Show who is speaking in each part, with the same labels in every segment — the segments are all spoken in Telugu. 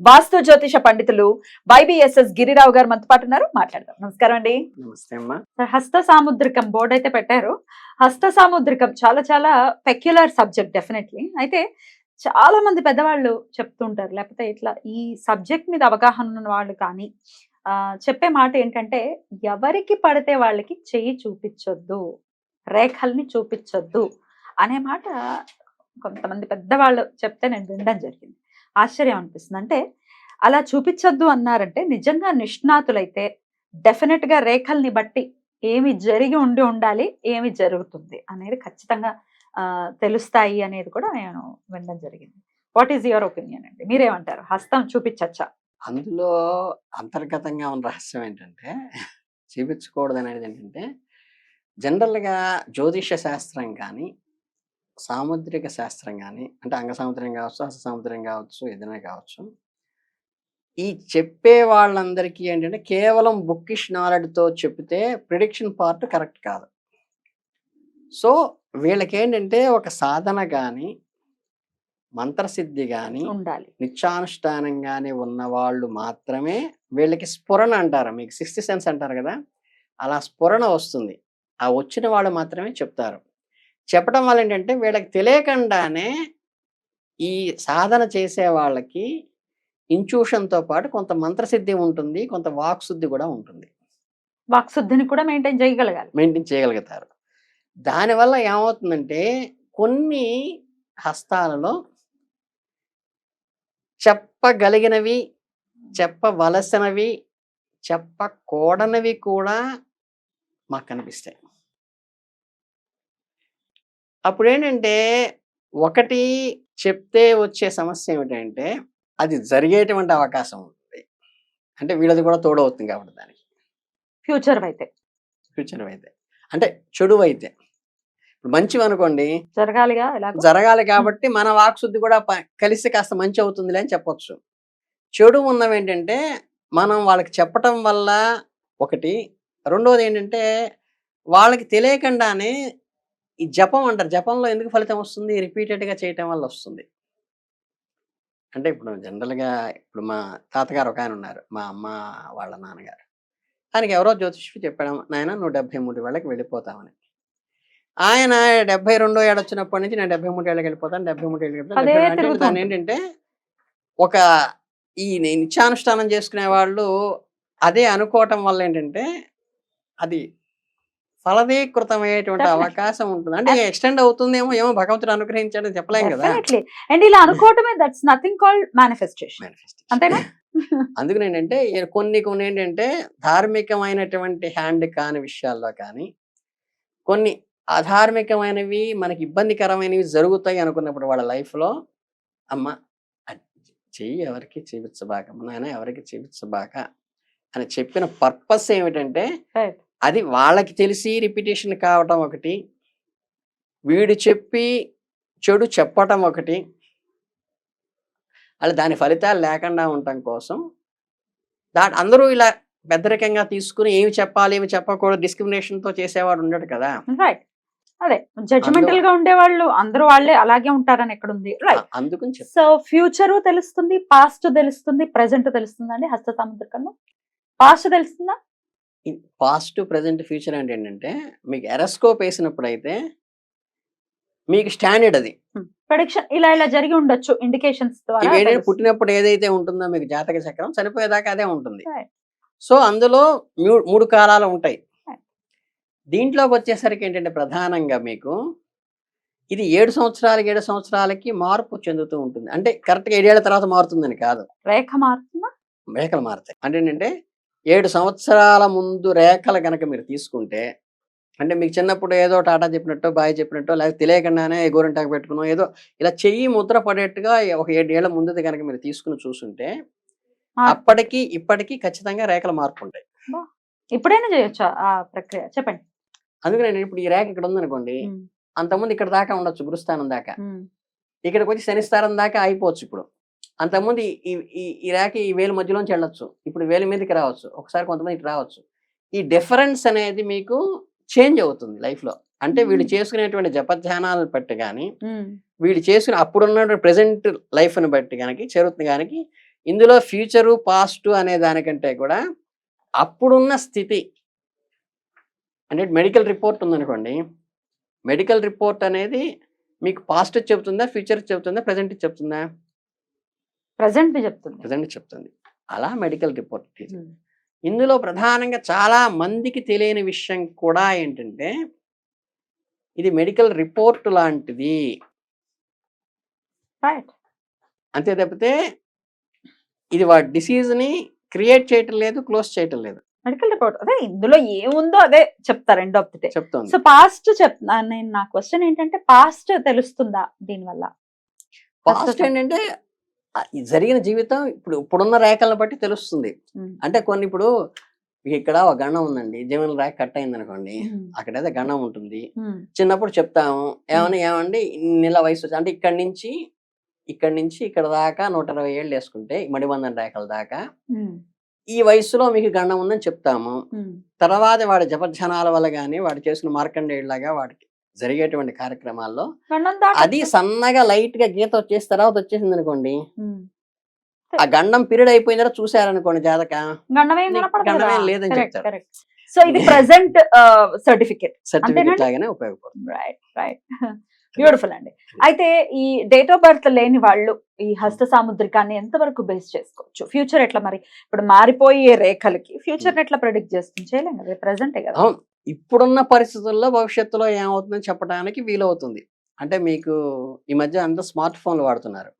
Speaker 1: వాస్తు జ్యోతిష పండితులు వైబిఎస్ఎస్ గిరిరావు గారు మనతో పాటు ఉన్నారు. మాట్లాడదాం. నమస్కారం అండి.
Speaker 2: నమస్తే అమ్మా.
Speaker 1: హస్త సాముద్రికం బోర్డు అయితే పెట్టారు. హస్త సాముద్రికం చాలా చాలా పెక్యులర్ సబ్జెక్ట్ డెఫినెట్లీ అయితే చాలా మంది పెద్దవాళ్ళు చెప్తుంటారు. లేకపోతే ఇట్లా ఈ సబ్జెక్ట్ మీద అవగాహన ఉన్న వాళ్ళు కానీ ఆ, చెప్పే మాట ఏంటంటే ఎవరికి పడితే వాళ్ళకి చెయ్యి చూపించొద్దు రేఖల్ని చూపించొద్దు అనే మాట కొంతమంది పెద్దవాళ్ళు చెప్తే నేను వినడం జరిగింది. ఆశ్చర్యం అనిపిస్తుంది. అంటే అలా చూపించొద్దు అన్నారంటే నిజంగా నిష్ణాతులైతే డెఫినెట్గా రేఖల్ని బట్టి ఏమి జరిగి ఉండి ఉండాలి ఏమి జరుగుతుంది అనేది ఖచ్చితంగా తెలుస్తాయి అనేది కూడా నేను వినడం జరిగింది. వాట్ ఈస్ యువర్ ఒపీనియన్ అండి? మీరేమంటారు? హస్తం చూపించచ్చా?
Speaker 2: అందులో అంతర్గతంగా ఉన్న రహస్యం ఏంటంటే చూపించకూడదు అనేది ఏంటంటే జనరల్గా జ్యోతిష శాస్త్రం కానీ సాముద్రిక శాస్త్రం కానీ అంటే అంగ సముద్రం కావచ్చు హస్త సముద్రం కావచ్చు ఏదైనా కావచ్చు. ఈ చెప్పే వాళ్ళందరికీ ఏంటంటే కేవలం బుక్కిష్ నాలెడ్జ్తో చెప్తే ప్రిడిక్షన్ పార్ట్ కరెక్ట్ కాదు. సో వీళ్ళకి ఏంటంటే ఒక సాధన కానీ మంత్రసిద్ధి కానీ
Speaker 1: ఉండాలి.
Speaker 2: నిత్యానుష్ఠానంగానే ఉన్న వాళ్ళు మాత్రమే వీళ్ళకి స్ఫురణ అంటారు. మీకు సిక్స్త్ సెన్స్ అంటారు కదా? అలా స్ఫురణ వస్తుంది. ఆ వచ్చిన వాళ్ళు మాత్రమే చెప్తారు. చెప్పడం వల్ల ఏంటంటే వీళ్ళకి తెలియకుండానే ఈ సాధన చేసే వాళ్ళకి ఇంట్యూషన్తో పాటు కొంత మంత్రసిద్ధి ఉంటుంది కొంత వాక్శుద్ధి కూడా ఉంటుంది.
Speaker 1: వాక్శుద్ధిని కూడా మెయింటైన్ చేయగలగాలి.
Speaker 2: మెయింటైన్ చేయగలుగుతారు. దానివల్ల ఏమవుతుందంటే కొన్ని హస్తాలలో చెప్పగలిగినవి చెప్పవలసినవి చెప్పకూడనివి కూడా మాకు కనిపిస్తాయి. అప్పుడు ఏంటంటే ఒకటి చెప్తే వచ్చే సమస్య ఏమిటంటే అది జరిగేటువంటి అవకాశం ఉంటుంది అంటే వీళ్ళది కూడా తోడవుతుంది కాబట్టి దానికి.
Speaker 1: ఫ్యూచర్ అయితే
Speaker 2: ఫ్యూచర్ అయితే అంటే చెడు అయితే ఇప్పుడు మంచివి అనుకోండి
Speaker 1: జరగాలిగా
Speaker 2: జరగాలి కాబట్టి మన వాక్శుద్ధి కూడా కలిసి కాస్త మంచి అవుతుందిలే అని చెప్పొచ్చు. చెడు ఉన్నవి ఏంటంటే మనం వాళ్ళకి చెప్పటం వల్ల ఒకటి. రెండోది ఏంటంటే వాళ్ళకి తెలియకుండానే ఈ జపం అంటారు. జపంలో ఎందుకు ఫలితం వస్తుంది? రిపీటెడ్గా చేయటం వల్ల వస్తుంది. అంటే ఇప్పుడు జనరల్గా ఇప్పుడు మా తాతగారు ఒక ఆయన ఉన్నారు. మా అమ్మ వాళ్ళ నాన్నగారు. ఆయనకి ఎవరో జ్యోతిష్కి చెప్పాడు నాయన నువ్వు డెబ్బై మూడు వేళ్ళకి వెళ్ళిపోతామని ఆయన డెబ్బై రెండో ఏడు వచ్చినప్పటి నుంచి నేను డెబ్బై మూడు ఏళ్ళకి వెళ్ళిపోతాను. డెబ్బై మూడు ఏళ్ళకి
Speaker 1: ఉంటుంది.
Speaker 2: ఏంటంటే ఒక ఈ నిత్యానుష్ఠానం చేసుకునే వాళ్ళు అదే అనుకోవటం వల్ల ఏంటంటే అది
Speaker 1: Definitely.
Speaker 2: అవకాశం ఉంటుంది అంటే ఎక్స్టెండ్ అవుతుందేమో ఏమో భగవంతుడు అనుగ్రహించాడని చెప్పలేం కదా
Speaker 1: అండ్ ఇలా అనుకోవటమే దట్స్ నథింగ్ కాల్డ్ మేనిఫెస్టేషన్. అంతేనా
Speaker 2: అందుకని ఏంటంటే కొన్ని కొన్ని ఏంటంటే ధార్మికమైనటువంటి హ్యాండ్ కాని విషయాల్లో కానీ కొన్ని అధార్మికమైనవి మనకి ఇబ్బందికరమైనవి జరుగుతాయి అనుకున్నప్పుడు వాళ్ళ లైఫ్లో అమ్మ చెయ్యి ఎవరికి చూపించబాక నాయన ఎవరికి చూపించబాక అని చెప్పిన పర్పస్ ఏమిటంటే. అది వాళ్ళకి తెలిసి రిపిటేషన్ కావటం ఒకటి వీడు చెప్పి చెడు చెప్పటం ఒకటి. అలా దాని ఫలితాలు లేకుండా ఉండటం కోసం దా అందరూ ఇలా పెద్దరికంగా తీసుకుని ఏమి చెప్పాలి ఏమి చెప్పకూడదు డిస్క్రిమినేషన్తో చేసేవాడు ఉండడు కదా.
Speaker 1: రైట్ అదే జడ్జిమెంటల్గా ఉండేవాళ్ళు అందరూ వాళ్ళే అలాగే ఉంటారని ఎక్కడ ఉంది రైట్
Speaker 2: అందుకని
Speaker 1: సో ఫ్యూచర్ తెలుస్తుంది పాస్ట్ తెలుస్తుంది ప్రెసెంట్ తెలుస్తుందా అండి? హస్త సాముద్రికంలో పాస్ట్ తెలుస్తుందా?
Speaker 2: పాస్ట్ ప్రజెంట్ ఫ్యూచర్ అంటే ఏంటంటే మీకు ఎరస్కోప్ వేసినప్పుడు అయితే మీకు స్టాండర్డ్ అది.
Speaker 1: ప్రొడిక్షన్ ఇలా ఇలా జరిగి ఉండొచ్చు ఇండికేషన్స్
Speaker 2: ఏంటంటే. పుట్టినప్పుడు ఏదైతే ఉంటుందో మీకు జాతక చక్రం చనిపోయేదాకా అదే ఉంటుంది. సో అందులో మూడు కాలాలు ఉంటాయి. దీంట్లోకి వచ్చేసరికి ఏంటంటే ప్రధానంగా మీకు ఇది ఏడు సంవత్సరాలకి ఏడు సంవత్సరాలకి మార్పు చెందుతూ ఉంటుంది. అంటే కరెక్ట్గా ఏడేళ్ళ తర్వాత మారుతుందని కాదు.
Speaker 1: రేఖ మారుతుందా?
Speaker 2: రేఖలు మారుతాయి. అంటే ఏంటంటే ఏడు సంవత్సరాల ముందు రేఖలు కనుక మీరు తీసుకుంటే అంటే మీకు చిన్నప్పుడు ఏదో టాటా చెప్పినట్టు బాయ్ చెప్పినట్టు లేకపోతే తెలియకుండానే గోరింటాకు పెట్టుకున్నాం ఏదో ఇలా చెయ్యి ముద్ర పడేట్టుగా ఒక ఏడేళ్ళ ముందుది కనుక మీరు తీసుకుని చూసుంటే. అప్పటికి ఇప్పటికి ఖచ్చితంగా రేఖల మార్పు ఉంటాయి
Speaker 1: ఇప్పుడైనా చేయొచ్చా ఆ ప్రక్రియ? చెప్పండి.
Speaker 2: అందుకని నేను ఇప్పుడు ఈ రేఖ ఇక్కడ ఉందనుకోండి. అంతకుముందు ఇక్కడ దాకా ఉండొచ్చు గురుస్థానం దాకా. ఇక్కడికి వచ్చి శనిస్థానం దాకా అయిపోవచ్చు ఇప్పుడు. అంతకుముందు ఈ- ఈ ఈ- ఈ వేలు మధ్యలోంచి వెళ్ళొచ్చు. ఇప్పుడు వేలు మీదకి రావచ్చు. ఒకసారి కొంతమంది ఇటు రావచ్చు. ఈ డిఫరెన్స్ అనేది మీకు చేంజ్ అవుతుంది life లో అంటే వీళ్ళు
Speaker 1: Hmm.
Speaker 2: చేసుకునేటువంటి జపధ్యానాలను బట్టి కానీ వీళ్ళు చేసుకుని అప్పుడున్న ప్రజెంట్ లైఫ్ని బట్టి కనుక జరుగుతుంది కనుక ఇందులో ఫ్యూచరు పాస్ట్ అనే దానికంటే కూడా అప్పుడున్న స్థితి. అంటే మెడికల్ రిపోర్ట్ ఉందనుకోండి. మెడికల్ రిపోర్ట్ అనేది మీకు పాస్ట్ చెప్తుందా ఫ్యూచర్ చెప్తుందా ప్రజెంట్ చెప్తుందా
Speaker 1: ప్రజెంట్ చెప్తుంది.
Speaker 2: ప్రజెంట్ చెప్తుంది. అలా మెడికల్ రిపోర్ట్ ఇందులో ప్రధానంగా చాలా మందికి తెలియని విషయం కూడా ఏంటంటే ఇది మెడికల్ రిపోర్ట్ లాంటిది. అంతే తప్పితే ఇది వాడి డిసీజ్ని క్రియేట్ చేయటం లేదు క్లోజ్ చేయటం లేదు.
Speaker 1: Medical report. అదే ఇందులో ఏముందో అదే చెప్తారు ఎండ్ ఆఫ్ ది డే
Speaker 2: చెప్తోంది.
Speaker 1: సో పాస్ట్ చెప్తున్నా నేను నా క్వశ్చన్ ఏంటంటే పాస్ట్ తెలుస్తుందా దీనివల్ల?
Speaker 2: పాస్ట్. ఏంటంటే జరిగిన జీవితం ఇప్పుడు ఇప్పుడున్న రేఖలను బట్టి తెలుస్తుంది. అంటే కొన్ని ఇప్పుడు ఇక్కడ ఒక గండం ఉందండి. జీవన రేఖ కట్ అయింది అనుకోండి అక్కడైతే గండం ఉంటుంది. చిన్నప్పుడు చెప్తాము ఏమని ఏమండి? నెల వయసు వచ్చి- అంటే ఇక్కడి నుంచి ఇక్కడి నుంచి ఇక్కడ దాకా నూట ఇరవై ఏళ్ళు వేసుకుంటే మడిబంధన రేఖల దాకా ఈ వయసులో మీకు గండం ఉందని చెప్తాము. తర్వాత వాడి జపధ్యానాల వల్ల కానీ వాడు చేసిన మార్కండేయులాగా వాడికి జరిగేటువంటి కార్యక్రమాల్లో. అది సన్నగా లైట్గా గీత వచ్చేసిన తర్వాత వచ్చేసింది అనుకోండి ఆ గండం పీరియడ్ అయిపోయిన తర్వాత చూసారనుకోండి జాతక.
Speaker 1: గండమేం.
Speaker 2: లేదని చెప్తారు.
Speaker 1: సో ఇది ప్రెసెంట్ సర్టిఫికేట్.
Speaker 2: సర్టిఫికెట్? లాగానే ఉపయోగపడుతుంది.
Speaker 1: Right right. బ్యూటిఫుల్ అండి. అయితే ఈ డేట్ ఆఫ్ బర్త్ లేని వాళ్ళు ఈ హస్త సాముద్రికాన్ని ఎంతవరకు బేస్ చేసుకోవచ్చు? ఫ్యూచర్ ఎట్లా మరి? ఇప్పుడు మారిపోయే రేఖలకి ఫ్యూచర్ ఎట్లా ప్రెడిక్ట్ చేస్తుంది? చేయలేం కదా ప్రెసెంటే కదా.
Speaker 2: ఇప్పుడున్న పరిస్థితుల్లో భవిష్యత్తులో ఏమవుతుందని చెప్పడానికి వీలవుతుంది. అంటే మీకు ఈ మధ్య అంతా స్మార్ట్ ఫోన్లు వాడుతున్నారు.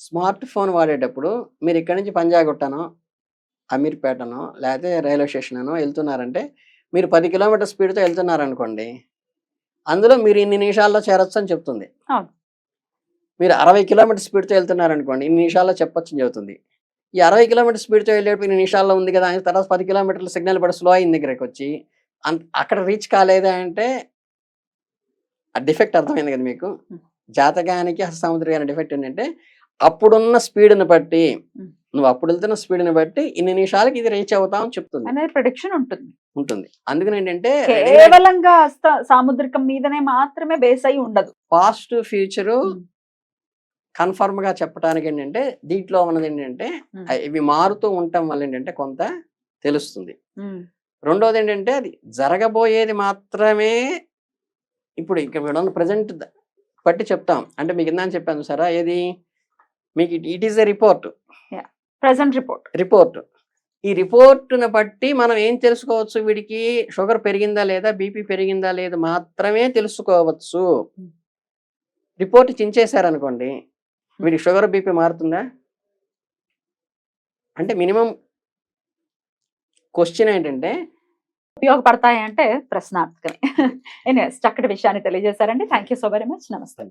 Speaker 2: స్మార్ట్ ఫోన్ వాడేటప్పుడు మీరు ఇక్కడి నుంచి పంజాగుట్టనో అమీర్పేటనో లేకపోతే రైల్వే స్టేషన్ అనో వెళ్తున్నారంటే మీరు పది కిలోమీటర్ స్పీడ్తో వెళ్తున్నారనుకోండి అందులో మీరు ఇన్ని నిమిషాల్లో చేరొచ్చు అని చెప్తుంది. మీరు అరవై కిలోమీటర్ స్పీడ్తో వెళ్తున్నారనుకోండి ఇన్ని నిమిషాల్లో చెప్పొచ్చు అని చెబుతుంది. ఈ అరవై కిలోమీటర్ స్పీడ్తో వెళ్ళేటప్పుడు ఇన్ని నిమిషాల్లో ఉంది కదా అని తర్వాత పది కిలోమీటర్ల సిగ్నల్ పడి స్లో అయిన దగ్గరికి వచ్చి అక్కడ రీచ్ కాలేదా అంటే ఆ డిఫెక్ట్ అర్థమైంది కదా మీకు. జాతకానికి హస్తసముద్ర డిఫెక్ట్ ఏంటంటే అప్పుడున్న స్పీడ్ని బట్టి. నువ్వు అప్పుడు వెళ్తున్న స్పీడ్ని బట్టి ఇన్ని నిమిషాలకి ఇది రీచ్ అవుతామని చెప్తుంది.
Speaker 1: అనేది ప్రొడిక్షన్ ఉంటుంది.
Speaker 2: ఉంటుంది. అందుకని ఏంటంటే
Speaker 1: కేవలంగా హస్త సాముద్రికం మీదనే మాత్రమే బేస్ అయి ఉండదు.
Speaker 2: Past future. కన్ఫర్మ్గా చెప్పడానికి ఏంటంటే దీంట్లో ఉన్నది ఏంటంటే ఇవి మారుతూ ఉండటం వల్ల ఏంటంటే కొంత తెలుస్తుంది. రెండోది ఏంటంటే అది జరగబోయేది మాత్రమే ఇప్పుడు ఇక్కడ ప్రజెంట్ బట్టి చెప్తాం. అంటే మీకు ఇందా చెప్పాను సరా ఏది? మీకు it is a report.
Speaker 1: Present report.
Speaker 2: Report. ఈ రిపోర్ట్ను బట్టి మనం ఏం తెలుసుకోవచ్చు? వీడికి షుగర్ పెరిగిందా లేదా? బీపీ పెరిగిందా లేదా మాత్రమే తెలుసుకోవచ్చు. రిపోర్ట్ చించేశారనుకోండి వీడికి షుగర్ బీపీ మారుతుందా? అంటే మినిమం క్వశ్చన్ ఏంటంటే
Speaker 1: ఉపయోగపడతాయి అంటే ప్రశ్నార్థకమే. ఎనీవేస్ చక్కటి విషయాన్ని తెలియజేశారండి. Thank you so very much నమస్తే.